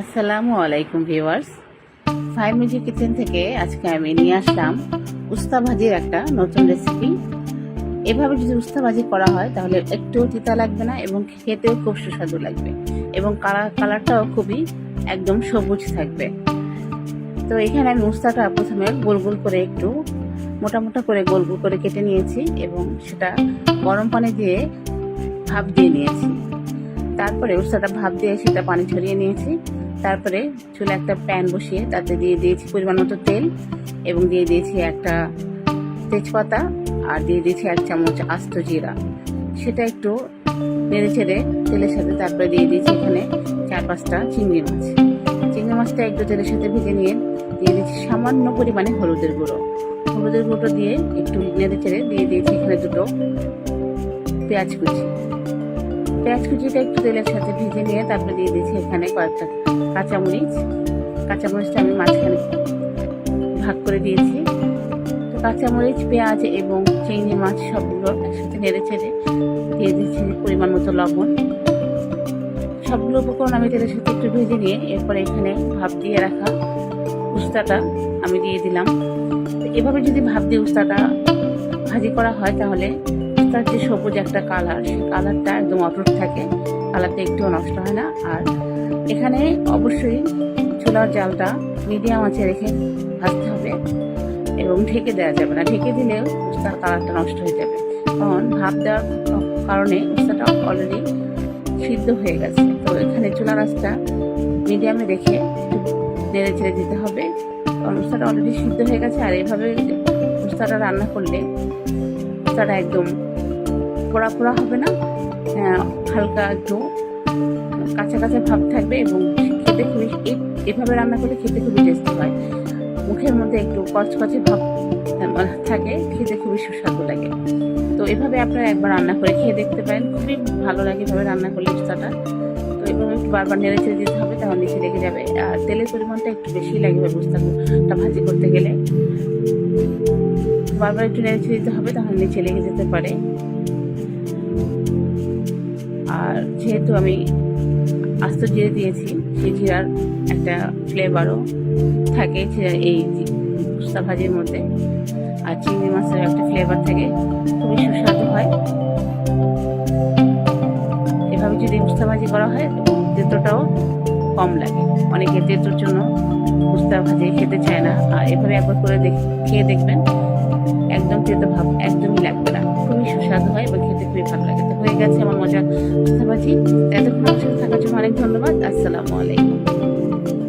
আসসালামু আলাইকুম viewers. Five music kitchen থেকে আজকে আমি নিয়ে আসলাম উস্তা ভাজির একটা নতুন রেসিপি এভাবে যদি উস্তা ভাজি করা হয়, তাহলে একটুও তিতা লাগবে না এবং খেতেও খুব সুস্বাদু লাগবে এবং কালার, কালারটাও খুবই একদম সবুজ থাকবে। তো এখানে আমি উস্তাটা প্রথমে গোল গোল করে একটু মোটা মোটা করে গোল গোল করে কেটে নিয়েছি এবং সেটা গরম পানি দিয়ে ভাপ দিয়ে নিয়েছি। তারপরে উস্তাটা ভাপ দিয়ে সেটা পানি ঝরিয়ে নিয়েছি। তারপরে চুলে একটা প্যান বসিয়ে তাতে দিয়ে দিয়েছি পরিমাণ মতো তেল এবং দিয়ে দিয়েছি একটা তেজপাতা আর দিয়ে দিয়েছি এক চামচ আস্ত জিরা। সেটা একটু নেড়ে ছেড়ে তেলের সাথে তারপরে দিয়ে দিয়েছি এখানে চার পাঁচটা চিংড়ি মাছ। চিংড়ি মাছটা একটু তেলের সাথে ভেজে নিয়ে দিয়ে দিয়েছি সামান্য পরিমাণে হলুদের গুঁড়ো। হলুদের গুঁড়ো দিয়ে একটু নেড়ে ছেড়ে দিয়ে দিয়েছি এখানে দুটো পেঁয়াজ কুচি। পেঁয়াজ কুচিটা একটু তেলের সাথে ভেজে নিয়ে তারপরে দিয়ে দিয়েছি এখানে কয়েকটা কাঁচামরিচ। কাঁচামরিচটা আমি মাঝখানে ভাগ করে দিয়েছি। তো কাঁচামরিচ, পেঁয়াজ এবং চিংড়ি মাছ সবগুলো একসাথে নেড়ে ছেড়ে দিয়ে দিচ্ছি পরিমাণ মতো লবণ। সবগুলো উপকরণ আমি তেলের সাথে একটু ভেজে নিয়ে এরপরে এখানে ভাপ দিয়ে রাখা উস্তাটা আমি দিয়ে দিলাম। এভাবে যদি ভাপ দিয়ে উস্তাটা ভাজি করা হয় তাহলে তার যে সবুজ একটা কালার। সেই কালারটা একদম অটুট থাকে। কালারটা একটুও নষ্ট হয় না। আর এখানে অবশ্যই চুলার জালটা মিডিয়াম আঁচে রেখে ভাজতে হবে এবং ঢেকে দেওয়া যাবে না। ঢেকে দিলেও উস্তার কালারটা নষ্ট হয়ে যাবে। কারণ ভাপ দেওয়ার কারণে উস্তাটা অলরেডি সিদ্ধ হয়ে গেছে। তো এখানে চুলা রাসটা মিডিয়ামে রেখে নেড়ে চেড়ে দিতে হবে। কারণ উস্তাটা অলরেডি সিদ্ধ হয়ে গেছে। আর এভাবে উস্তাটা রান্না করলে উস্তাটা একদম পোড়া পোড়া হবে না। হালকা একটু কাঁচা কাঁচা ভাব থাকবে এবং খেতে খুবই এভাবে রান্না করলে খেতে খুবই টেস্টি হয়। মুখের মধ্যে একটু কচকচে ভাব থাকে, খেতে খুবই সুস্বাদু লাগে। তো এভাবে আপনারা একবার রান্না করে খেয়ে দেখতে পারেন। খুবই ভালো লাগে এভাবে রান্না করলে উস্তাটা তো এভাবে একটু বারবার নেড়ে চেড়ে দিতে হবে, তাহলে নিচে লেগে যাবে। আর তেলের পরিমাণটা একটু বেশি লাগবে উস্তাটা ভাজি করতে গেলে। বারবার একটু নেড়ে চেড়ে দিতে হবে, তাহলে নিচে লেগে যেতে পারে। আর যেহেতু আমি আস্ত জিরে দিয়েছি, সেই জিরার একটা ফ্লেভারও থাকে এই জি- ভাজির মধ্যে। আর চিংড়ি মাছের একটা ফ্লেভার থাকে, খুবই সুস্বাদু হয়। এভাবে যদি উস্তা ভাজি করা হয় তেঁতোটাও কম লাগে। অনেকে তেঁতোর জন্য উস্তা ভাজি খেতে চায় না। আর এভাবে একবার করে দেখ- খেয়ে দেখবেন একদম তেতো ভাব একদমই লাগবে না। খুবই সুস্বাদু হয় এবং খেতে খুবই ভালো লাগে। তো হয়ে গেছে আমার মজা। ভাজি এতক্ষণ আমার সাথে থাকার জন্য অনেক ধন্যবাদ। আসসালামু আলাইকুম।